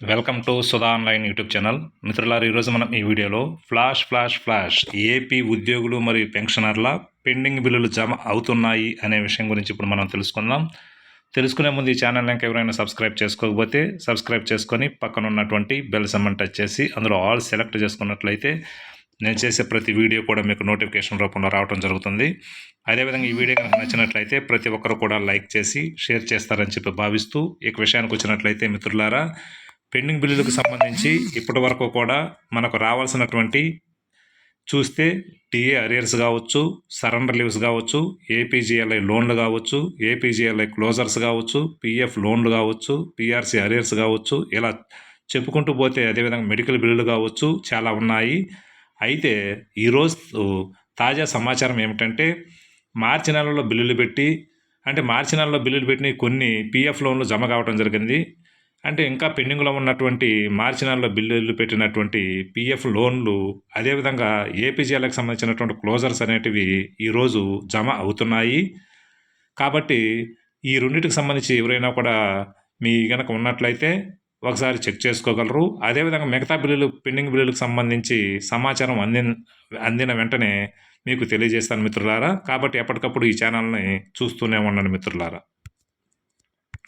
Welcome to Sudha online YouTube channel. మిత్రులారు ఈరోజు మనం ఈ వీడియోలో ఫ్లాష్ ఫ్లాష్ ఫ్లాష్ ఏపీ ఉద్యోగులు మరియు పెన్షనర్ల పెండింగ్ బిల్లులు జమ అవుతున్నాయి అనే విషయం గురించి ఇప్పుడు మనం తెలుసుకుందాం. తెలుసుకునే ముందు ఈ ఛానల్ ఇంకా ఎవరైనా సబ్స్క్రైబ్ చేసుకోకపోతే సబ్స్క్రైబ్ చేసుకొని పక్కన ఉన్నటువంటి బెల్ సమ్మన్ టచ్ చేసి అందులో ఆల్ సెలెక్ట్ చేసుకున్నట్లయితే నేను చేసే ప్రతి వీడియో కూడా మీకు నోటిఫికేషన్ రూపంలో రావడం జరుగుతుంది. అదేవిధంగా ఈ వీడియో కనుక నచ్చినట్లయితే ప్రతి ఒక్కరు కూడా లైక్ చేసి షేర్ చేస్తారని చెప్పి భావిస్తూ ఇక విషయానికి వచ్చినట్లయితే మిత్రులారా పెండింగ్ బిల్లులకు సంబంధించి ఇప్పటి వరకు కూడా మనకు రావాల్సినటువంటి చూస్తే టీఏ అరియర్స్ కావచ్చు సరెండర్ లీవ్స్ కావచ్చు ఏపీజీఎల్ఐ లోన్లు కావచ్చు ఏపీజీఎల్ఐ క్లోజర్స్ కావచ్చు పిఎఫ్ లోన్లు కావచ్చు పిఆర్సీ అరియర్స్ కావచ్చు ఇలా చెప్పుకుంటూ పోతే అదేవిధంగా మెడికల్ బిల్లులు కావచ్చు చాలా ఉన్నాయి. అయితే ఈరోజు తాజా సమాచారం ఏమిటంటే మార్చి నెలలో బిల్లులు పెట్టి అంటే మార్చి నెలలో బిల్లులు పెట్టిన కొన్ని పిఎఫ్ లోన్లు జమ కావడం జరిగింది. అంటే ఇంకా పెండింగ్లో ఉన్నటువంటి మార్చి నెలలో బిల్లులు పెట్టినటువంటి పిఎఫ్ లోన్లు అదేవిధంగా ఏపీజీఎల్కి సంబంధించినటువంటి క్లోజర్స్ అనేటివి ఈరోజు జమ అవుతున్నాయి. కాబట్టి ఈ రెండింటికి సంబంధించి ఎవరైనా కూడా మీ కనుక ఉన్నట్లయితే ఒకసారి చెక్ చేసుకోగలరు. అదేవిధంగా మిగతా బిల్లులు పెండింగ్ బిల్లులకు సంబంధించి సమాచారం అంది అందిన వెంటనే మీకు తెలియజేస్తాను మిత్రులారా. కాబట్టి ఎప్పటికప్పుడు ఈ ఛానల్ని చూస్తూనే ఉండండి మిత్రులారా.